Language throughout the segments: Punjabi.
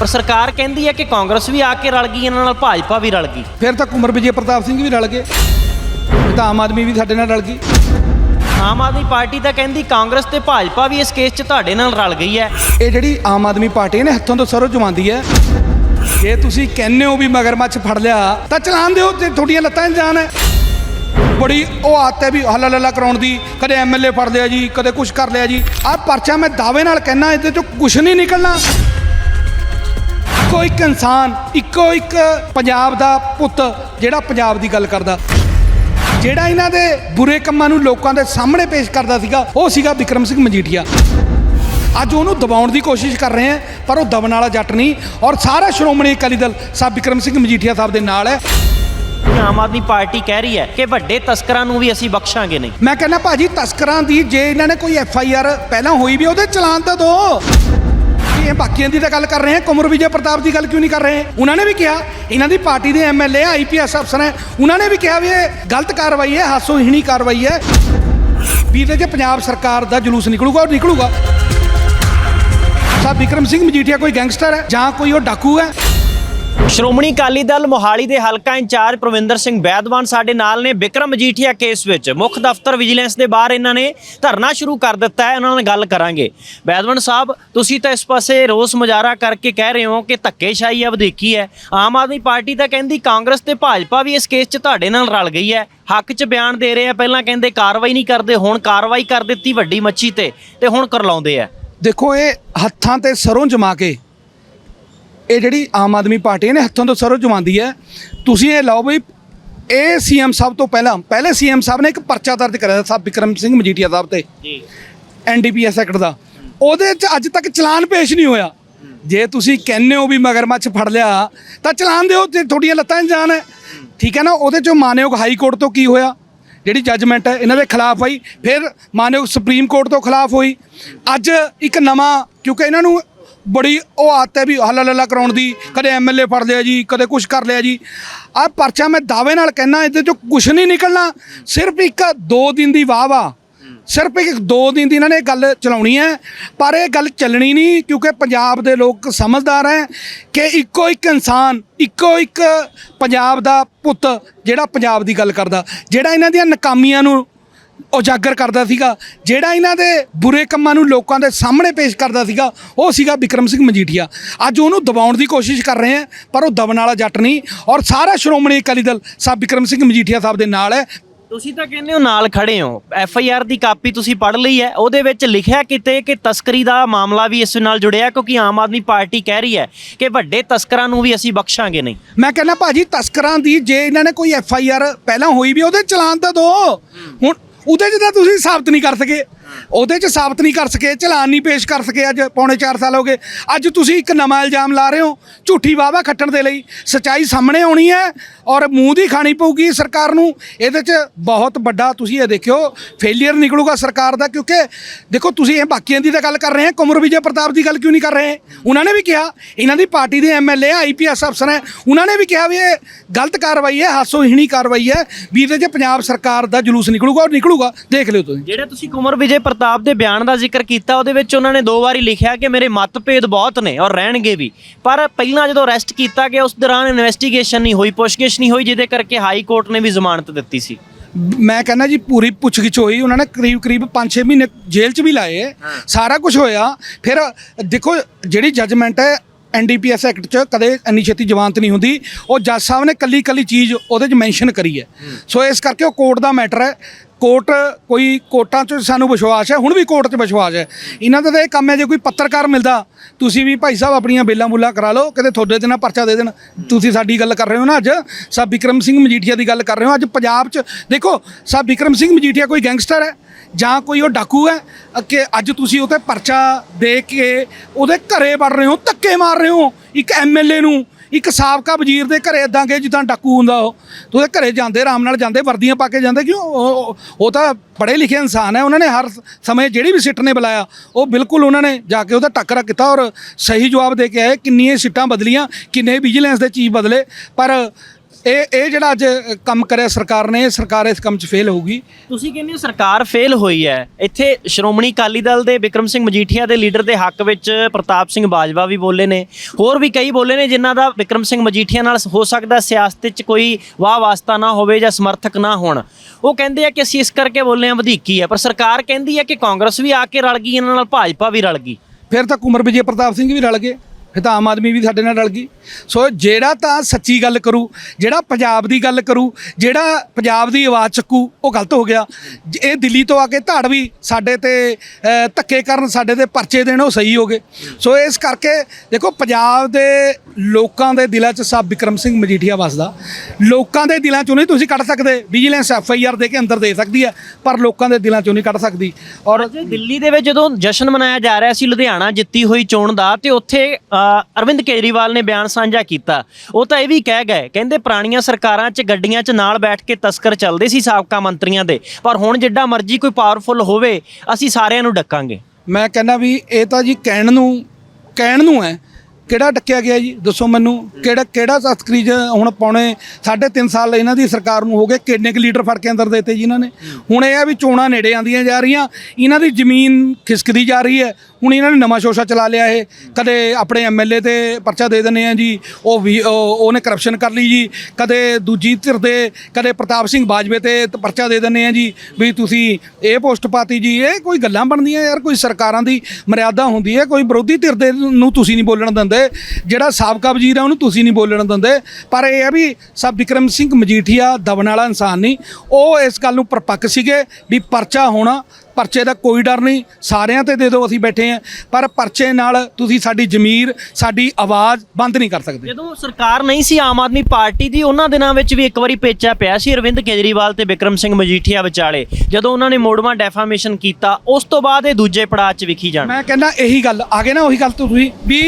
ਪਰ ਸਰਕਾਰ ਕਹਿੰਦੀ ਹੈ ਕਿ ਕਾਂਗਰਸ ਵੀ ਆ ਕੇ ਰਲ ਗਈ ਇਹਨਾਂ ਨਾਲ ਭਾਜਪਾ ਵੀ ਰਲ ਗਈ। ਫਿਰ ਤਾਂ ਕੁਮਰ ਵਿਜੇ ਪ੍ਰਤਾਪ ਸਿੰਘ ਵੀ ਰਲ ਗਏ। ਇਹ ਤਾਂ ਆਮ ਆਦਮੀ ਵੀ ਸਾਡੇ ਨਾਲ ਰਲ ਗਈ। ਆਮ ਆਦਮੀ ਪਾਰਟੀ ਤਾਂ ਕਹਿੰਦੀ ਕਾਂਗਰਸ ਤੇ ਭਾਜਪਾ ਵੀ ਇਸ ਕੇਸ 'ਚ ਤੁਹਾਡੇ ਨਾਲ ਰਲ ਗਈ ਹੈ। ਇਹ ਜਿਹੜੀ ਆਮ ਆਦਮੀ ਪਾਰਟੀ ਨੇ ਹੱਥੋਂ ਤੋਂ ਸਰੋਂ ਜਮਾਉਂਦੀ ਹੈ। ਜੇ ਤੁਸੀਂ ਕਹਿੰਦੇ ਹੋ ਵੀ ਮਗਰਮੱਛ ਫੜ ਲਿਆ ਤਾਂ ਚਲਾਨ ਦਿਓ ਤੇ ਤੁਹਾਡੀਆਂ ਲੱਤਾਂ 'ਚ ਜਾਨ ਹੈ। ਬੜੀ ਉਹ ਆਦਤ ਹੈ ਵੀ ਹੱਲਾ ਲੱਲਾ ਕਰਾਉਣ ਦੀ। ਕਦੇ ਐਮਐਲਏ ਫੜ ਲਿਆ ਜੀ ਕਦੇ ਕੁਝ ਕਰ ਲਿਆ ਜੀ। ਆਹ ਪਰਚਾ ਮੈਂ ਦਾਅਵੇ ਨਾਲ ਕਹਿਣਾ ਇਹਦੇ ਚੋਂ ਕੁਝ ਨਹੀਂ ਨਿਕਲਣਾ। ਇੱਕੋ ਇੱਕ ਇਨਸਾਨ ਇੱਕੋ ਇੱਕ ਪੰਜਾਬ ਦਾ ਪੁੱਤ ਜਿਹੜਾ ਪੰਜਾਬ ਦੀ ਗੱਲ ਕਰਦਾ। ਜਿਹੜਾ ਇਹਨਾਂ ਦੇ ਬੁਰੇ ਕੰਮਾਂ ਨੂੰ ਲੋਕਾਂ ਦੇ ਸਾਹਮਣੇ ਪੇਸ਼ ਕਰਦਾ ਸੀਗਾ ਉਹ ਸੀਗਾ ਵਿਕਰਮ ਸਿੰਘ ਮਜੀਠੀਆ। ਅੱਜ ਉਹਨੂੰ ਦਬਾਉਣ ਦੀ ਕੋਸ਼ਿਸ਼ ਕਰ ਰਹੇ ਆ ਪਰ ਉਹ ਦਬਣ ਵਾਲਾ ਜੱਟ ਨਹੀਂ। ਔਰ ਸਾਰਾ ਸ਼੍ਰੋਮਣੀ ਅਕਾਲੀ ਦਲ ਸਾਹਿਬ ਵਿਕਰਮ ਸਿੰਘ ਮਜੀਠੀਆ ਸਾਹਿਬ ਦੇ ਨਾਲ ਹੈ। ਆਮ ਆਦਮੀ ਪਾਰਟੀ ਕਹਿ ਰਹੀ ਹੈ ਕਿ ਵੱਡੇ ਤਸਕਰਾਂ ਨੂੰ ਵੀ ਅਸੀਂ ਬਖਸ਼ਾਂਗੇ ਨਹੀਂ। ਮੈਂ ਕਹਿੰਦਾ ਭਾਜੀ ਤਸਕਰਾਂ ਦੀ ਜੇ ਇਹਨਾਂ ਨੇ ਕੋਈ ਐਫ ਆਈ ਆਰ ਪਹਿਲਾਂ ਹੋਈ ਵੀ ਉਹਦੇ ਚਲਾਨ ਤਾਂ ਦੋ। ਕੀ ਇਹ ਬਾਕੀਆਂ ਦੀ ਤਾਂ ਗੱਲ ਕਰ ਰਹੇ ਹੈ, ਕੁਮਰ ਵਿਜੇ ਪ੍ਰਤਾਪ ਦੀ ਗੱਲ ਕਿਉਂ ਨਹੀਂ ਕਰ ਰਹੇ ਉਹਨਾਂ ਨੇ ਵੀ ਕਿਹਾ, ਇਹਨਾਂ ਦੀ ਪਾਰਟੀ ਦੇ ਐਮਐਲਏ ਆਈਪੀਐਸ ਅਫਸਰ ਹੈ, ਉਹਨਾਂ ਨੇ ਵੀ ਕਿਹਾ ਵੀ ਇਹ ਗਲਤ ਕਾਰਵਾਈ ਹੈ, ਹਾਸੋਹੀਣੀ ਕਾਰਵਾਈ ਹੈ। ਵੀ ਇਹਦੇ 'ਚ ਪੰਜਾਬ ਸਰਕਾਰ ਦਾ ਜਲੂਸ ਨਿਕਲੂਗਾ ਔਰ ਨਿਕਲੂਗਾ। ਸਾਹਿਬ ਵਿਕਰਮ ਸਿੰਘ ਮਜੀਠੀਆ ਕੋਈ ਗੈਂਗਸਟਰ ਹੈ ਜਾਂ ਕੋਈ ਉਹ ਡਾਕੂ ਹੈ? ਸ਼੍ਰੋਮਣੀ ਅਕਾਲੀ ਦਲ ਮੋਹਾਲੀ ਦੇ ਹਲਕਾ ਇੰਚਾਰਜ ਪ੍ਰਵਿੰਦਰ ਸਿੰਘ ਬੈਦਵਾਨ ਸਾਡੇ ਨਾਲ ਨੇ ਵਿਕਰਮ ਮਜੀਠੀਆ ਕੇਸ ਵਿੱਚ। ਮੁੱਖ ਦਫ਼ਤਰ ਵਿਜੀਲੈਂਸ ਦੇ ਬਾਹਰ ਇਹਨਾਂ ਨੇ ਧਰਨਾ ਸ਼ੁਰੂ ਕਰ ਦਿੱਤਾ ਹੈ ਉਹਨਾਂ ਨਾਲ ਗੱਲ ਕਰਾਂਗੇ। ਬੈਦਵਾਨ ਸਾਹਿਬ, ਤੁਸੀਂ ਤਾਂ ਇਸ ਪਾਸੇ ਰੋਸ ਮੁਜ਼ਾਹਰਾ ਕਰਕੇ ਕਹਿ ਰਹੇ ਹੋ ਕਿ ਧੱਕੇਸ਼ਾਹੀ ਆ, ਵਧੀਕੀ ਹੈ। ਆਮ ਆਦਮੀ ਪਾਰਟੀ ਤਾਂ ਕਹਿੰਦੀ ਕਾਂਗਰਸ ਤੇ ਭਾਜਪਾ ਵੀ ਇਸ ਕੇਸ 'ਚ ਤੁਹਾਡੇ ਨਾਲ ਰਲ ਗਈ ਹੈ। ਹੱਕ 'ਚ ਬਿਆਨ ਦੇ ਰਹੇ ਆ, ਪਹਿਲਾਂ ਕਹਿੰਦੇ ਕਾਰਵਾਈ ਨਹੀਂ ਕਰਦੇ, ਹੁਣ ਕਾਰਵਾਈ ਕਰ ਦਿੱਤੀ ਵੱਡੀ ਮੱਛੀ ਤੇ ਤੇ ਹੁਣ ਕਰਲਾਉਂਦੇ ਆ। ਦੇਖੋ, ਇਹ ਹੱਥਾਂ ਤੇ ਸਰੋਂ ਜਮਾ ਕੇ ਇਹ ਜਿਹੜੀ ਆਮ ਆਦਮੀ ਪਾਰਟੀ ਨੇ ਹੱਥੋਂ ਤੋਂ ਸਰੋਂ ਜਮਾਉਂਦੀ ਹੈ। ਤੁਸੀਂ ਇਹ ਲਾਓ ਵੀ ਇਹ ਸੀਐਮ ਸਾਹਿਬ ਤੋਂ ਪਹਿਲਾਂ ਪਹਿਲੇ ਸੀਐਮ ਸਾਹਿਬ ਨੇ ਇੱਕ ਪਰਚਾ ਦਰਜ ਕਰਿਆ ਸਾਹਿਬ ਵਿਕਰਮ ਸਿੰਘ ਮਜੀਠੀਆ ਸਾਹਿਬ ਤੇ। ਜੀ। ਐਨਡੀਪੀਐਸ ਐਕਟ ਦਾ। ਉਹਦੇ 'ਚ ਅੱਜ ਤੱਕ ਚਲਾਨ ਪੇਸ਼ ਨਹੀਂ ਹੋਇਆ। ਜੇ ਤੁਸੀਂ ਕਹਿੰਦੇ ਹੋ ਵੀ ਮਗਰਮੱਛ ਫੜ ਲਿਆ ਤਾਂ ਚਲਾਨ ਦਿਓ ਤੇ ਤੁਹਾਡੀਆਂ ਲੱਤਾਂ 'ਚ ਜਾਨ ਹੈ। ਠੀਕ ਹੈ ਨਾ ਉਹਦੇ 'ਚੋਂ ਮਾਨਯੋਗ ਹਾਈ ਕੋਰਟ ਤੋਂ ਕੀ ਹੋਇਆ? ਜਿਹੜੀ ਜੱਜਮੈਂਟ ਹੈ ਇਹਨਾਂ ਦੇ ਖਿਲਾਫ ਆਈ ਫਿਰ ਮਾਨਯੋਗ ਸੁਪਰੀਮ ਕੋਰਟ ਤੋਂ ਖਿਲਾਫ ਹੋਈ। ਅੱਜ ਇੱਕ ਨਵਾਂ ਕਿਉਂਕਿ ਇਹਨਾਂ ਨੂੰ ਬੜੀ ਉਹ ਆਦਤ ਹੈ ਵੀ ਹੱਲਾ ਲੱਲਾ ਕਰਾਉਣ ਦੀ, ਕਦੇ ਐਮਐਲਏ ਫੜ ਲਿਆ ਜੀ, ਕਦੇ ਕੁਝ ਕਰ ਲਿਆ ਜੀ। ਆਹ ਪਰਚਾ ਮੈਂ ਦਾਅਵੇ ਨਾਲ ਕਹਿਣਾ ਇਹਦੇ 'ਚੋਂ ਕੁਝ ਨਹੀਂ ਨਿਕਲਣਾ, ਸਿਰਫ ਇੱਕ ਦੋ ਦਿਨ ਦੀ ਵਾਹ ਵਾ ਸਿਰਫ ਇੱਕ ਦੋ ਦਿਨ ਦੀ ਇਹਨਾਂ ਨੇ ਇਹ ਗੱਲ ਚਲਾਉਣੀ ਹੈ, ਪਰ ਇਹ ਗੱਲ ਚੱਲਣੀ ਨਹੀਂ, ਕਿਉਂਕਿ ਪੰਜਾਬ ਦੇ ਲੋਕ ਸਮਝਦਾਰ ਹੈ ਕਿ ਇੱਕੋ ਇੱਕ ਇਨਸਾਨ, ਇੱਕੋ ਇੱਕ ਪੰਜਾਬ ਦਾ ਪੁੱਤ ਜਿਹੜਾ ਪੰਜਾਬ ਦੀ ਗੱਲ ਕਰਦਾ, ਜਿਹੜਾ ਇਹਨਾਂ ਦੀਆਂ ਨਕਾਮੀਆਂ ਨੂੰ ਉਜਾਗਰ ਕਰਦਾ ਸੀਗਾ। ਜਿਹੜਾ ਇਹਨਾਂ ਦੇ ਬੁਰੇ ਕੰਮਾਂ ਨੂੰ ਲੋਕਾਂ ਦੇ ਸਾਹਮਣੇ ਪੇਸ਼ ਕਰਦਾ ਸੀਗਾ ਉਹ ਸੀਗਾ ਵਿਕਰਮ ਸਿੰਘ ਮਜੀਠੀਆ। ਅੱਜ ਉਹਨੂੰ ਦਬਾਉਣ ਦੀ ਕੋਸ਼ਿਸ਼ ਕਰ ਰਹੇ ਆ ਪਰ ਉਹ ਦਬਣ ਵਾਲਾ ਜੱਟ ਨਹੀਂ। ਔਰ ਸਾਰਾ ਸ਼੍ਰੋਮਣੀ ਅਕਾਲੀ ਦਲ ਸਾਹਿਬ ਵਿਕਰਮ ਸਿੰਘ ਮਜੀਠੀਆ ਸਾਹਿਬ ਦੇ ਨਾਲ ਹੈ। ਤੁਸੀਂ ਤਾਂ ਕਹਿੰਦੇ ਹੋ ਨਾਲ ਖੜੇ ਹੋ। ਐਫ ਆਈ ਆਰ ਦੀ ਕਾਪੀ ਤੁਸੀਂ ਪੜ੍ਹ ਲਈ ਹੈ। ਉਹਦੇ ਵਿੱਚ ਲਿਖਿਆ ਕਿਤੇ ਕਿ ਤਸਕਰੀ ਦਾ ਮਾਮਲਾ ਵੀ ਇਸ ਨਾਲ ਜੁੜਿਆ ਕਿਉਂਕਿ ਆਮ ਆਦਮੀ ਪਾਰਟੀ ਕਹਿ ਰਹੀ ਹੈ ਕਿ ਵੱਡੇ ਤਸਕਰਾਂ ਨੂੰ ਵੀ ਅਸੀਂ ਬਖਸ਼ਾਂਗੇ ਨਹੀਂ। ਮੈਂ ਕਹਿੰਦਾ ਭਾਜੀ ਤਸਕਰਾਂ ਦੀ ਜੇ ਇਹਨਾਂ ਨੇ ਕੋਈ ਐਫ ਆਈ ਆਰ ਪਹਿਲਾਂ ਹੋਈ ਵੀ ਉਹਦੇ ਚਲਾਨ ਤਾਂ ਦੋ। ਹੁਣ ਉਹਦੇ 'ਚ ਤਾਂ ਤੁਸੀਂ ਸਾਬਤ ਨਹੀਂ ਕਰ ਸਕੇ। ਉਹਦੇ 'ਚ ਸਾਬਤ ਨਹੀਂ ਕਰ ਸਕੇ, ਚਲਾਨ ਨਹੀਂ ਪੇਸ਼ ਕਰ ਸਕੇ ਅੱਜ, ਪੌਣੇ 4 ਸਾਲ ਹੋ ਗਏ। ਅੱਜ ਤੁਸੀਂ ਇੱਕ ਨਵਾਂ ਇਲਜ਼ਾਮ ਲਾ ਰਹੇ ਹੋ ਝੂਠੀ ਵਾਵਾ ਖੱਟਣ ਦੇ ਲਈ। ਸਚਾਈ ਸਾਹਮਣੇ ਆਉਣੀ ਹੈ ਔਰ ਮੂੰਹ ਦੀ ਖਾਣੀ ਪਊਗੀ ਸਰਕਾਰ ਨੂੰ। ਇਹਦੇ 'ਚ ਬਹੁਤ ਵੱਡਾ ਤੁਸੀਂ ਇਹ ਦੇਖਿਓ ਫੇਲਿਅਰ ਨਿਕਲੂਗਾ ਸਰਕਾਰ ਦਾ ਕਿਉਂਕਿ ਦੇਖੋ ਤੁਸੀਂ ਇਹ ਬਾਕੀਆਂ ਦੀ ਤਾਂ ਗੱਲ ਕਰ ਰਹੇ ਹੋ, ਕੁਮਰ ਵਿਜੇ ਪ੍ਰਤਾਪ ਦੀ ਗੱਲ ਕਿਉਂ ਨਹੀਂ ਕਰ ਰਹੇ? ਉਹਨਾਂ ਨੇ ਵੀ ਕਿਹਾ, ਇਹਨਾਂ ਦੀ ਪਾਰਟੀ ਦੇ ਐਮਐਲਏ ਆਈਪੀਐਸ ਅਫਸਰ ਹੈ, ਉਹਨਾਂ ਨੇ ਵੀ ਕਿਹਾ ਵੀ ਇਹ ਗਲਤ ਕਾਰਵਾਈ ਹੈ, ਹਾਸੋਹੀਣੀ ਕਾਰਵਾਈ ਹੈ, ਵੀ ਇਹਦੇ 'ਚ ਪੰਜਾਬ ਸਰਕਾਰ ਦਾ ਜਲੂਸ ਨਿਕਲੂਗਾ ਔਰ ਨਿਕਲੂਗਾ। ਦੇਖ ਲਿਓ ਤੁਸੀਂ। ਜਿਹੜਾ ਤੁਸੀਂ ਕੁਮਰ ਵਿਜੇ ਪ੍ਰਤਾਪ ਦੇ ਬਿਆਨ ਦਾ ਜ਼ਿਕਰ ਕੀਤਾ ਉਹਦੇ ਵਿੱਚ ਉਹਨਾਂ ਨੇ ਦੋ ਵਾਰੀ ਲਿਖਿਆ ਕਿ ਮੇਰੇ ਮਤਭੇਦ ਬਹੁਤ ਨੇ ਔਰ ਰਹਿਣਗੇ ਵੀ। ਪਰ ਪਹਿਲਾਂ ਜਦੋਂ ਅਰੈਸਟ ਕੀਤਾ ਗਿਆ ਉਸ ਦੌਰਾਨ ਇਨਵੈਸਟੀਗੇਸ਼ਨ ਨਹੀਂ ਹੋਈ ਪੁੱਛਗਿੱਛ ਨਹੀਂ ਹੋਈ ਜਿਹਦੇ ਕਰਕੇ ਹਾਈ ਕੋਰਟ ਨੇ ਵੀ ਜ਼ਮਾਨਤ ਦਿੱਤੀ ਸੀ। ਮੈਂ ਕਹਿੰਦਾ ਜੀ ਪੂਰੀ ਪੁੱਛਗਿੱਛ ਹੋਈ ਉਹਨਾਂ ਨੇ ਕਰੀਬ ਕਰੀਬ 5-6 ਮਹੀਨੇ ਜੇਲ੍ਹ 'ਚ ਵੀ ਲਾਏ। ਸਾਰਾ ਕੁਝ ਹੋਇਆ। ਫਿਰ ਦੇਖੋ ਜਿਹੜੀ ਜੱਜਮੈਂਟ ਹੈ ਐਨਡੀਪੀਐਸ ਐਕਟ 'ਚ ਕਦੇ ਇੰਨੀ ਛੇਤੀ ਜ਼ਮਾਨਤ ਨਹੀਂ ਹੁੰਦੀ। ਉਹ ਜੱਜ ਸਾਹਿਬ ਨੇ ਕੱਲੀ ਕੱਲੀ ਚੀਜ਼ ਉਹਦੇ 'ਚ ਮੈਂਸ਼ਨ ਕਰੀ ਹੈ। ਸੋ ਇਸ ਕਰਕੇ ਉਹ ਕੋਰਟ ਦਾ ਮੈਟਰ ਹੈ। ਕੋਰਟ ਕੋਈ ਕੋਰਟਾਂ 'ਚ ਸਾਨੂੰ ਵਿਸ਼ਵਾਸ ਹੈ, ਹੁਣ ਵੀ ਕੋਰਟ 'ਚ ਵਿਸ਼ਵਾਸ ਹੈ। ਇਹਨਾਂ ਦਾ ਤਾਂ ਇਹ ਕੰਮ ਹੈ, ਜੇ ਕੋਈ ਪੱਤਰਕਾਰ ਮਿਲਦਾ, ਤੁਸੀਂ ਵੀ ਭਾਈ ਸਾਹਿਬ ਆਪਣੀਆਂ ਬੇਲਾਂ ਬੁੱਲਾਂ ਕਰਾ ਲਓ, ਕਿਤੇ ਤੁਹਾਡੇ ਤੇ ਨਾ ਪਰਚਾ ਦੇ ਦੇਣ। ਤੁਸੀਂ ਸਾਡੀ ਗੱਲ ਕਰ ਰਹੇ ਹੋ ਨਾ ਅੱਜ ਸਾਹਿਬ ਵਿਕਰਮ ਸਿੰਘ ਮਜੀਠੀਆ ਦੀ ਗੱਲ ਕਰ ਰਹੇ ਹੋ ਅੱਜ ਪੰਜਾਬ 'ਚ। ਦੇਖੋ ਸਾਹਿਬ ਵਿਕਰਮ ਸਿੰਘ ਮਜੀਠੀਆ ਕੋਈ ਗੈਂਗਸਟਰ ਹੈ, ਜਾਂ ਕੋਈ ਉਹ ਡਾਕੂ ਹੈ ਕਿ ਅੱਜ ਤੁਸੀਂ ਉਹ ਤੇ ਪਰਚਾ ਦੇ ਕੇ ਉਹਦੇ ਘਰੇ ਵੜ ਰਹੇ ਹੋ, ਧੱਕੇ ਮਾਰ ਰਹੇ ਹੋ ਇੱਕ ਐਮਐਲਏ ਨੂੰ। ਇੱਕ ਸਾਬਕਾ ਵਜ਼ੀਰ ਦੇ ਘਰੇ ਇਦਾਂ ਗਏ ਜਿੱਦਾਂ ਡਾਕੂ ਹੁੰਦਾ ਉਹ, ਤੇ ਉਹਦੇ ਘਰੇ ਜਾਂਦੇ, ਆਰਾਮ ਨਾਲ ਜਾਂਦੇ, ਵਰਦੀਆਂ ਪਾ ਕੇ ਜਾਂਦੇ, ਕਿਉਂ? ਉਹ- ਉਹ- ਤਾਂ ਪੜ੍ਹੇ ਲਿਖੇ ਇਨਸਾਨ ਹੈ, ਉਹਨਾਂ ਨੇ ਹਰ ਸਮੇਂ ਜਿਹੜੀ ਵੀ ਸਿੱਟ ਨੇ ਬੁਲਾਇਆ, ਉਹ ਬਿਲਕੁਲ ਉਹਨਾਂ ਨੇ ਜਾ ਕੇ ਉਹਦਾ ਟੱਕਰਾ ਕੀਤਾ ਔਰ ਸਹੀ ਜਵਾਬ ਦੇ ਕੇ ਆਏ, ਕਿੰਨੀਆਂ ਸਿੱਟਾਂ ਬਦਲੀਆਂ, ਕਿੰਨੇ ਵਿਜੀਲੈਂਸ ਦੇ ਚੀਫ ਬਦਲੇ, ਪਰ ਇਹ ਇਹ ਜਿਹੜਾ ਅੱਜ ਕੰਮ ਕਰਿਆ ਸਰਕਾਰ ਨੇ ਇਹ ਸਰਕਾਰ ਇਸ ਕੰਮ 'ਚ ਫੇਲ ਹੋਊਗੀ। ਤੁਸੀਂ ਕਹਿੰਦੇ ਹੋ ਸਰਕਾਰ ਫੇਲ ਹੋਈ ਹੈ। ਇੱਥੇ ਸ਼੍ਰੋਮਣੀ ਅਕਾਲੀ ਦਲ ਦੇ ਵਿਕਰਮ ਸਿੰਘ ਮਜੀਠੀਆ ਦੇ ਲੀਡਰ ਦੇ ਹੱਕ ਵਿੱਚ ਪ੍ਰਤਾਪ ਸਿੰਘ ਬਾਜਵਾ ਵੀ ਬੋਲੇ ਨੇ। ਹੋਰ ਵੀ ਕਈ ਬੋਲੇ ਨੇ ਜਿਨ੍ਹਾਂ ਦਾ ਵਿਕਰਮ ਸਿੰਘ ਮਜੀਠੀਆ ਨਾਲ ਹੋ ਸਕਦਾ ਸਿਆਸਤ ਵਿੱਚ ਕੋਈ ਵਾਹ ਵਾਸਤਾ ਨਾ ਹੋਵੇ ਜਾਂ ਸਮਰਥਕ ਨਾ ਹੋਣ। ਉਹ ਕਹਿੰਦੇ ਆ ਕਿ ਅਸੀਂ ਇਸ ਕਰਕੇ ਬੋਲੇ ਆ ਵਧੀਕੀ ਹੈ। ਪਰ ਸਰਕਾਰ ਕਹਿੰਦੀ ਹੈ ਕਿ ਕਾਂਗਰਸ ਵੀ ਆ ਕੇ ਰਲ ਗਈ ਇਹਨਾਂ ਨਾਲ ਭਾਜਪਾ ਵੀ ਰਲ ਗਈ। ਫਿਰ ਤਾਂ ਕੁਮਰ ਵਿਜੇ ਪ੍ਰਤਾਪ ਸਿੰਘ ਵੀ ਰਲ ਗਏ। ਫਿਰ ਤਾਂ ਆਮ ਆਦਮੀ ਵੀ ਸਾਡੇ ਨਾਲ ਰਲ ਗਈ। ਸੋ ਜਿਹੜਾ ਤਾਂ ਸੱਚੀ ਗੱਲ ਕਰੂ, ਜਿਹੜਾ ਪੰਜਾਬ ਦੀ ਗੱਲ ਕਰੂ, ਜਿਹੜਾ ਪੰਜਾਬ ਦੀ ਆਵਾਜ਼ ਚੱਕੂ, ਉਹ ਗਲਤ ਹੋ ਗਿਆ। ਜ- ਇਹ ਦਿੱਲੀ ਤੋਂ ਆ ਕੇ ਧਾੜ ਵੀ ਸਾਡੇ ਤੇ ਧੱਕੇ ਕਰਨ, ਸਾਡੇ ਤੇ ਪਰਚੇ ਦੇਣ, ਉਹ ਸਹੀ ਹੋ ਗਏ। ਸੋ ਇਸ ਕਰਕੇ ਦੇਖੋ, ਪੰਜਾਬ ਦੇ ਲੋਕਾਂ ਦੇ ਦਿਲਾਂ 'ਚ ਸਭ ਵਿਕਰਮ ਸਿੰਘ ਮਜੀਠੀਆ ਵਸਦਾ। ਲੋਕਾਂ ਦੇ ਦਿਲਾਂ 'ਚੋਂ ਨਹੀਂ ਤੁਸੀਂ ਕੱਢ ਸਕਦੇ। ਵਿਜੀਲੈਂਸ ਐਫ ਆਈ ਆਰ ਦੇ ਕੇ ਅੰਦਰ ਦੇ ਸਕਦੀ ਹੈ, ਪਰ ਲੋਕਾਂ ਦੇ ਦਿਲਾਂ 'ਚੋਂ ਨਹੀਂ ਕੱਢ ਸਕਦੀ। ਔਰ ਦਿੱਲੀ ਦੇ ਵਿੱਚ ਜਦੋਂ ਜਸ਼ਨ ਮਨਾਇਆ ਜਾ ਰਿਹਾ ਸੀ, ਲੁਧਿਆਣਾ ਜਿੱਤੀ ਹੋਈ ਚੋਣ ਦਾ, ਤੇ ਉੱਥੇ ਅਰਵਿੰਦ ਕੇਜਰੀਵਾਲ ਨੇ ਬਿਆਨ ਸਾਂਝਾ ਕੀਤਾ। ਉਹ ਤਾਂ ਇਹ ਵੀ ਕਹਿ ਗਏ, ਕਹਿੰਦੇ ਪੁਰਾਣੀਆਂ ਸਰਕਾਰਾਂ 'ਚ ਗੱਡੀਆਂ 'ਚ ਨਾਲ ਬੈਠ ਕੇ ਤਸਕਰ ਚੱਲਦੇ ਸੀ ਸਾਬਕਾ ਮੰਤਰੀਆਂ ਦੇ। ਪਰ ਹੁਣ ਜਿੱਡਾ ਮਰਜ਼ੀ ਕੋਈ ਪਾਵਰਫੁਲ ਹੋਵੇ, ਅਸੀਂ ਸਾਰਿਆਂ ਨੂੰ ਡੱਕਾਂਗੇ। ਮੈਂ ਕਹਿੰਦਾ ਵੀ ਇਹ ਤਾਂ ਜੀ ਕਹਿਣ ਨੂੰ ਕਹਿਣ ਨੂੰ ਹੈ। ਕਿਹੜਾ ਡੱਕਿਆ ਗਿਆ ਜੀ? ਦੱਸੋ ਮੈਨੂੰ, ਕਿਹੜਾ ਕਿਹੜਾ ਤਸਕਰੀ 'ਚ ਹੁਣ ਪੌਣੇ 3.5 ਸਾਲ ਇਹਨਾਂ ਦੀ ਸਰਕਾਰ ਨੂੰ ਹੋ ਗਏ, ਕਿੰਨੇ ਕੁ ਲੀਡਰ ਫੜ ਕੇ ਅੰਦਰ ਦੇਤੇ ਜੀ ਇਹਨਾਂ ਨੇ? ਹੁਣ ਇਹ ਆ ਵੀ ਚੋਣਾਂ ਨੇੜੇ ਆਂਦੀਆਂ ਜਾ ਰਹੀਆਂ, ਇਹਨਾਂ ਦੀ ਜ਼ਮੀਨ ਖਿਸਕਦੀ ਜਾ ਰਹੀ ਹੈ। ਹੁਣ ਇਹਨਾਂ ਨੇ ਨਵਾਂ ਸ਼ੋਸ਼ਾ ਚਲਾ ਲਿਆ ਇਹ। ਕਦੇ ਆਪਣੇ ਐਮਐਲਏ ਤੇ ਪਰਚਾ ਦੇ ਦਿੰਦੇ ਆ ਜੀ, ਉਹ ਵੀ, ਉਹ- ਉਹਨੇ ਕਰਪਸ਼ਨ ਕਰ ਲਈ ਜੀ। ਕਦੇ ਦੂਜੀ ਧਿਰ ਦੇ, ਕਦੇ ਪ੍ਰਤਾਪ ਸਿੰਘ ਬਾਜਵੇ ਤੇ ਪਰਚਾ ਦੇ ਦਿੰਦੇ ਆ ਜੀ, ਵੀ ਤੁਸੀਂ ਇਹ ਪੋਸਟ ਪਾਤੀ ਜੀ। ਇਹ ਕੋਈ ਗੱਲਾਂ ਬਣਦੀਆਂ ਯਾਰ, ਕੋਈ ਸਰਕਾਰਾਂ ਦੀ ਮਰਿਆਦਾ ਹੁੰਦੀ ਹੈ, ਕੋਈ ਵਿਰੋਧੀ ਧਿਰ ਦੇ ਨੂੰ ਤੁਸੀਂ ਨਹੀਂ ਬੋਲਣ ਦਿੰਦੇ। ਜਿਹੜਾ ਸਾਬਕਾ ਵਜ਼ੀਰ ਹੈ ਉਹਨੂੰ ਤੁਸੀਂ ਨਹੀਂ ਬੋਲਣ ਦਿੰਦੇ। ਪਰ ਇਹ ਹੈ ਵੀ ਸਭ ਵਿਕਰਮ ਸਿੰਘ ਮਜੀਠੀਆ ਦਬਣ ਵਾਲਾ ਇਨਸਾਨ ਨਹੀਂ। ਉਹ ਇਸ ਗੱਲ ਨੂੰ ਪਰਪੱਕ ਸੀਗੇ ਵੀ ਪਰਚਾ ਹੋਣਾ ਪਰਚੇ ਦਾ ਕੋਈ ਡਰ ਨਹੀਂ ਸਾਰਿਆਂ ਤੇ ਦੇ ਦਿਓ ਅਸੀਂ ਬੈਠੇ ਆਂ ਪਰ ਪਰਚੇ ਨਾਲ ਤੁਸੀਂ ਸਾਡੀ ਜ਼ਮੀਰ ਸਾਡੀ ਆਵਾਜ਼ ਬੰਦ ਨਹੀਂ ਕਰ ਸਕਦੇ। ਜਦੋਂ ਸਰਕਾਰ ਨਹੀਂ ਸੀ ਆਮ ਆਦਮੀ ਪਾਰਟੀ ਦੀ ਉਹਨਾਂ ਦਿਨਾਂ ਵਿੱਚ ਵੀ ਇੱਕ ਵਾਰੀ ਪੇਚਾ ਪਿਆ ਸੀ ਅਰਵਿੰਦ ਕੇਜਰੀਵਾਲ ਤੇ ਵਿਕਰਮ ਸਿੰਘ ਮਜੀਠੀਆ ਵਿਚਾਲੇ। ਜਦੋਂ ਉਹਨਾਂ ਨੇ ਮੋੜਵਾਂ ਡੈਫਾਮੇਸ਼ਨ ਕੀਤਾ ਉਸ ਤੋਂ ਬਾਅਦ ਇਹ ਦੂਜੇ ਪੜਾਅ 'ਚ ਵਿਖੀ ਜਾਣ। ਮੈਂ ਕਹਿੰਦਾ ਇਹੀ ਗੱਲ ਆ ਗਏ ਨਾ ਉਹੀ ਗੱਲ ਤੋਂ ਤੁਸੀਂ ਵੀ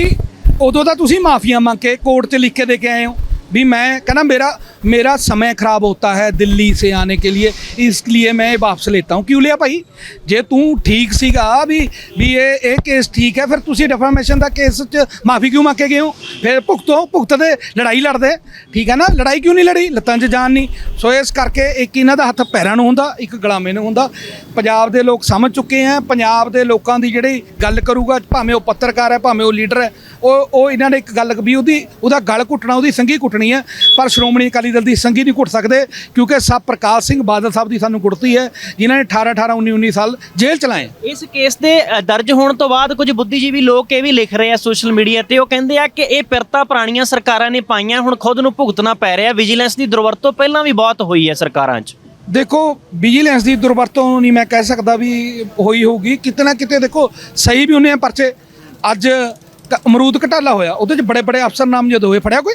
ਉਦੋਂ ਤਾਂ ਤੁਸੀਂ ਮਾਫੀਆਂ ਮੰਗ ਕੇ ਕੋਰਟ 'ਚ ਲਿਖ ਕੇ ਦੇ ਕੇ ਆਏ ਹੋ। भी मैं कहना मेरा मेरा समय खराब होता है दिल्ली से आने के लिए इसलिए मैं वापस लेता हूँ क्यों लिया भाई ਜੇ ਤੂੰ ਠੀਕ ਸੀਗਾ ਵੀ ਵੀ ਇਹ ਇਹ ਕੇਸ ਠੀਕ ਹੈ ਫਿਰ ਤੁਸੀਂ ਡੈਫਾਮੇਸ਼ਨ ਦਾ ਕੇਸ 'ਚ ਮਾਫੀ ਕਿਉਂ ਮੰਗ ਕੇ ਗਏ ਹੋ ਫਿਰ ਭੁਗਤੋ ਭੁਗਤਦੇ ਲੜਾਈ ਲੜਦੇ ਠੀਕ ਹੈ ਨਾ ਲੜਾਈ ਕਿਉਂ ਨਹੀਂ ਲੜੀ ਲੱਤਾਂ 'ਚ ਜਾਨ ਨਹੀਂ ਸੋ ਇਸ ਕਰਕੇ ਇੱਕ ਇਹਨਾਂ ਦਾ ਹੱਥ ਪੈਰਾਂ ਨੂੰ ਹੁੰਦਾ ਇੱਕ ਗੁਲਾਮੇ ਨੂੰ ਹੁੰਦਾ ਪੰਜਾਬ ਦੇ ਲੋਕ ਸਮਝ ਚੁੱਕੇ ਆ ਪੰਜਾਬ ਦੇ ਲੋਕਾਂ ਦੀ ਜਿਹੜੀ ਗੱਲ ਕਰੂਗਾ ਭਾਵੇਂ ਉਹ ਪੱਤਰਕਾਰ ਹੈ ਭਾਵੇਂ ਉਹ ਲੀਡਰ ਹੈ ਉਹ ਉਹ ਇਹਨਾਂ ਨੇ ਇੱਕ ਗੱਲ ਵੀ ਉਹਦੀ ਉਹਦਾ ਗਲ ਘੁੱਟਣਾ ਉਹਦੀ ਸੰਗੀ ਘੁੱਟਣੀ ਹੈ ਪਰ ਸ਼੍ਰੋਮਣੀ ਅਕਾਲੀ ਦਲ ਦੀ ਸੰਗੀ ਨਹੀਂ ਘੁੱਟ ਸਕਦੇ ਕਿਉਂਕਿ ਸਭ ਪ੍ਰਕਾਸ਼ ਸਿੰਘ ਬਾਦਲ ਸਾਹਿਬ ਦੀ ਸਾਨੂੰ ਗੁੜਤੀ ਹੈ ਜਿਨ੍ਹਾਂ ਨੇ 18 18 19 19 ਸਾਲ ਜੇਲ੍ਹ ਚਲਾਏ ਇਸ ਕੇਸ ਦੇ ਦਰਜ ਹੋਣ ਤੋਂ ਬਾਅਦ ਕੁਝ ਬੁੱਧੀਜੀਵੀ ਲੋਕ ਇਹ ਵੀ ਲਿਖ ਰਹੇ ਆ ਸੋਸ਼ਲ ਮੀਡੀਆ ਤੇ ਉਹ ਕਹਿੰਦੇ ਆ ਕਿ ਇਹ ਪਿਰਤਾ ਪੁਰਾਣੀਆਂ ਸਰਕਾਰਾਂ ਨੇ ਪਾਈਆਂ ਹੁਣ ਖੁਦ ਨੂੰ ਭੁਗਤਣਾ ਪੈ ਰਿਹਾ ਵਿਜੀਲੈਂਸ ਦੀ ਦੁਰਵਰਤੋਂ ਪਹਿਲਾਂ ਵੀ ਬਹੁਤ ਹੋਈ ਹੈ ਸਰਕਾਰਾਂ 'ਚ। ਦੇਖੋ ਵਿਜੀਲੈਂਸ ਦੀ ਦੁਰਵਰਤੋਂ ਨਹੀਂ ਮੈਂ ਕਹਿ ਸਕਦਾ ਵੀ ਹੋਈ ਹੋਊਗੀ ਕਿਤੇ ਨਾ ਕਿਤੇ ਦੇਖੋ ਸਹੀ ਵੀ ਉਹਨੇ ਆ ਪਰਚੇ। ਅੱਜ ਅਮਰੂਦ ਘਟਾਲਾ ਹੋਇਆ ਉਹਦੇ 'ਚ ਬੜੇ ਬੜੇ ਅਫਸਰ ਨਾਮਜ਼ਦ ਹੋਏ ਫੜਿਆ ਕੋਈ?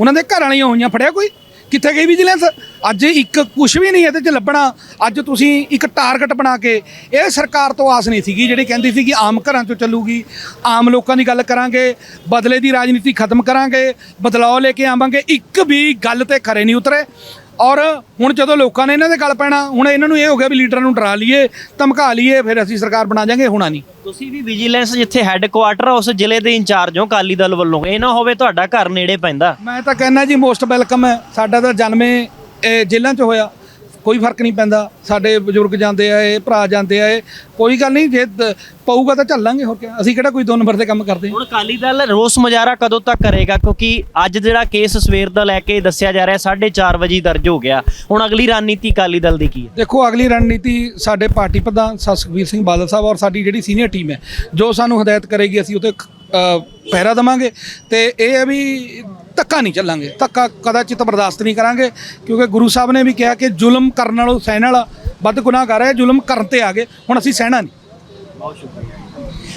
ਉਹਨਾਂ ਦੇ ਘਰ ਵਾਲੀਆਂ ਹੋਈਆਂ ਫੜਿਆ ਕੋਈ? ਕਿੱਥੇ ਗਈ ਵਿਜੀਲੈਂਸ ਅੱਜ ਇੱਕ ਕੁਝ ਵੀ ਨਹੀਂ ਇਹਦੇ 'ਚ ਲੱਭਣਾ। ਅੱਜ ਤੁਸੀਂ ਇੱਕ ਟਾਰਗੇਟ ਬਣਾ ਕੇ ਇਹ ਸਰਕਾਰ ਤੋਂ ਆਸ ਨਹੀਂ ਸੀਗੀ, ਜਿਹੜੀ ਕਹਿੰਦੀ ਸੀ ਕਿ ਆਮ ਘਰਾਂ 'ਚੋਂ ਚੱਲੂਗੀ। ਆਮ ਲੋਕਾਂ ਦੀ ਗੱਲ ਕਰਾਂਗੇ, ਬਦਲੇ ਦੀ ਰਾਜਨੀਤੀ ਖਤਮ ਕਰਾਂਗੇ, ਬਦਲਾਅ ਲੈ ਕੇ ਆਵਾਂਗੇ। ਇੱਕ ਵੀ ਗੱਲ ਤੇ ਖਰੇ ਨਹੀਂ ਉਤਰੇ। ਔਰ ਹੁਣ ਜਦੋਂ ਲੋਕਾਂ ਨੇ ਇਹਨਾਂ ਦੇ ਗੱਲ ਪੈਣਾ ਹੁਣ ਇਹਨਾਂ ਨੂੰ ਇਹ ਹੋ ਗਿਆ ਵੀ ਲੀਡਰਾਂ ਨੂੰ ਡਰਾ ਲਈਏ ਧਮਕਾ ਲਈਏ ਫਿਰ ਅਸੀਂ ਸਰਕਾਰ ਬਣਾ ਜਾਾਂਗੇ ਹੋਣਾ ਨਹੀਂ। ਤੁਸੀਂ ਵੀ ਵਿਜੀਲੈਂਸ ਜਿੱਥੇ ਹੈੱਡਕੁਆਟਰ ਆ ਉਸ ਜ਼ਿਲ੍ਹੇ ਦੇ ਇੰਚਾਰਜ ਹੋ ਅਕਾਲੀ ਦਲ ਵੱਲੋਂ। ਇਹ ਨਾ ਹੋਵੇ ਤੁਹਾਡਾ ਘਰ ਨੇੜੇ ਪੈਂਦਾ। ਮੈਂ ਤਾਂ ਕਹਿੰਦਾ ਜੀ ਮੋਸਟ ਵੈਲਕਮ ਹੈ। ਸਾਡਾ ਤਾਂ ਜਨਮੇ ਜੇਲ੍ਹਾਂ 'ਚ ਹੋਇਆ। ਕੋਈ ਫ਼ਰਕ ਨਹੀਂ ਪੈਂਦਾ। ਸਾਡੇ ਬਜ਼ੁਰਗ ਜਾਂਦੇ ਆ ਇਹ ਭਰਾ ਜਾਂਦੇ ਆ ਇਹ ਕੋਈ ਗੱਲ ਨਹੀਂ ਜੇ ਦ- ਪਊਗਾ ਤਾਂ ਚੱਲਾਂਗੇ ਹੋਰ ਕੀ ਅਸੀਂ ਕਿਹੜਾ ਕੋਈ ਦੋ ਨੰਬਰ ਦੇ ਕੰਮ ਕਰਦੇ? ਹਾਂ ਹੁਣ ਅਕਾਲੀ ਦਲ ਰੋਸ ਮੁਜ਼ਾਹਰਾ ਕਦੋਂ ਤੱਕ ਕਰੇਗਾ? ਕਿਉਂਕਿ ਅੱਜ ਜਿਹੜਾ ਕੇਸ ਸਵੇਰ ਦਾ ਲੈ ਕੇ ਦੱਸਿਆ ਜਾ ਰਿਹਾ 4:30 ਵਜੇ ਦਰਜ ਹੋ ਗਿਆ। ਹੁਣ ਅਗਲੀ ਰਣਨੀਤੀ ਅਕਾਲੀ ਦਲ ਦੀ ਕੀ ਹੈ? ਦੇਖੋ ਅਗਲੀ ਰਣਨੀਤੀ ਸਾਡੇ ਪਾਰਟੀ ਪ੍ਰਧਾਨ ਸਰ ਸੁਖਬੀਰ ਸਿੰਘ ਬਾਦਲ ਸਾਹਿਬ ਔਰ ਸਾਡੀ ਜਿਹੜੀ ਸੀਨੀਅਰ ਟੀਮ ਹੈ ਜੋ ਸਾਨੂੰ ਹਦਾਇਤ ਕਰੇਗੀ ਅਸੀਂ ਉਤੇ ਪਹਿਰਾ ਦਵਾਂਗੇ। ਤੇ ਇਹ ਹੈ ਵੀ ਧੱਕਾ ਨਹੀਂ ਚੱਲਾਂਗੇ। ਧੱਕਾ ਕਦਾਚਿਤ ਬਰਦਾਸ਼ਤ ਨਹੀਂ ਕਰਾਂਗੇ, ਕਿਉਂਕਿ ਗੁਰੂ ਸਾਹਿਬ ਨੇ ਵੀ ਕਿਹਾ ਕਿ ਜ਼ੁਲਮ ਕਰਨ ਨਾਲੋਂ ਸਹਿਣ ਵਾਲਾ ਵੱਧ ਗੁਨਾਹਗਾਰ ਹੈ, ਜ਼ੁਲਮ ਕਰਨ ਤੇ ਆ ਗਏ, ਹੁਣ ਅਸੀਂ ਸਹਿਣਾ ਨਹੀਂ।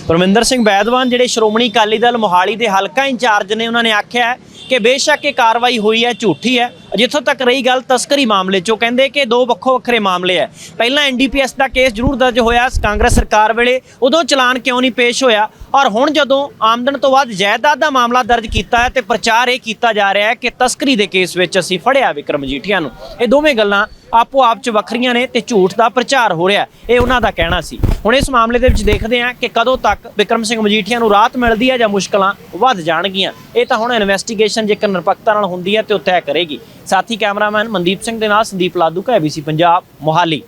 ਪਰਮਿੰਦਰ ਸਿੰਘ ਬੈਦਵਾਨ, ਜਿਹੜੇ ਸ਼੍ਰੋਮਣੀ ਅਕਾਲੀ ਦਲ ਮੋਹਾਲੀ ਦੇ ਹਲਕਾ ਇੰਚਾਰਜ ਨੇ, ਉਹਨਾਂ ਨੇ ਆਖਿਆ ਕਿ ਬੇਸ਼ੱਕ ਇਹ ਕਾਰਵਾਈ ਹੋਈ ਹੈ, ਝੂਠੀ ਹੈ। ਜਿੱਥੋਂ ਤੱਕ ਰਹੀ ਗੱਲ ਤਸਕਰੀ ਮਾਮਲੇ 'ਚੋਂ, ਕਹਿੰਦੇ ਕਿ ਦੋ ਵੱਖੋ ਵੱਖਰੇ ਮਾਮਲੇ ਹੈ। ਪਹਿਲਾਂ ਐਨਡੀਪੀਐਸ ਦਾ ਕੇਸ ਜ਼ਰੂਰ ਦਰਜ ਹੋਇਆ, ਕਾਂਗਰਸ ਸਰਕਾਰ ਵੇਲੇ। ਉਦੋਂ ਚਲਾਨ ਕਿਉਂ ਨਹੀਂ ਪੇਸ਼ ਹੋਇਆ? ਔਰ ਹੁਣ ਜਦੋਂ ਆਮਦਨ ਤੋਂ ਵੱਧ ਜਾਇਦਾਦ ਦਾ ਮਾਮਲਾ ਦਰਜ ਕੀਤਾ ਹੈ ਤੇ ਪ੍ਰਚਾਰ ਇਹ ਕੀਤਾ ਜਾ ਰਿਹਾ ਹੈ ਕਿ ਤਸਕਰੀ ਦੇ ਕੇਸ ਵਿੱਚ ਅਸੀਂ ਫੜਿਆ ਵਿਕਰਮ ਮਜੀਠੀਆ ਨੂੰ। ਇਹ ਦੋਵੇਂ ਗੱਲਾਂ ਆਪੋ ਆਪ ਚ ਵੱਖਰੀਆਂ ਨੇ ਤੇ ਝੂਠ ਦਾ ਪ੍ਰਚਾਰ ਹੋ ਰਿਹਾ ਇਹ ਉਹਨਾਂ ਦਾ ਕਹਿਣਾ ਸੀ। ਹੁਣ ਇਸ ਮਾਮਲੇ ਦੇ ਵਿੱਚ ਦੇਖਦੇ ਹਾਂ ਕਿ ਕਦੋਂ ਤੱਕ ਵਿਕਰਮ ਸਿੰਘ ਮਜੀਠੀਆ ਨੂੰ ਰਾਹਤ ਮਿਲਦੀ ਹੈ ਜਾਂ ਮੁਸ਼ਕਲਾਂ ਵੱਧ ਜਾਣਗੀਆਂ। ਇਹ ਤਾਂ ਹੁਣ ਇਨਵੈਸਟੀਗੇਸ਼ਨ ਜੇਕਰ ਨਿਰਪੱਖਤਾ ਨਾਲ ਹੁੰਦੀ ਹੈ ਤੇ ਉਹ ਤੈਅ ਕਰੇਗੀ। ਸਾਥੀ ਕੈਮਰਾਮੈਨ ਮਨਦੀਪ ਸਿੰਘ ਦੇ ਨਾਲ ਸੰਦੀਪ ਲਾਦੂ ਕਾ ABC ਪੰਜਾਬ, ਮੋਹਾਲੀ।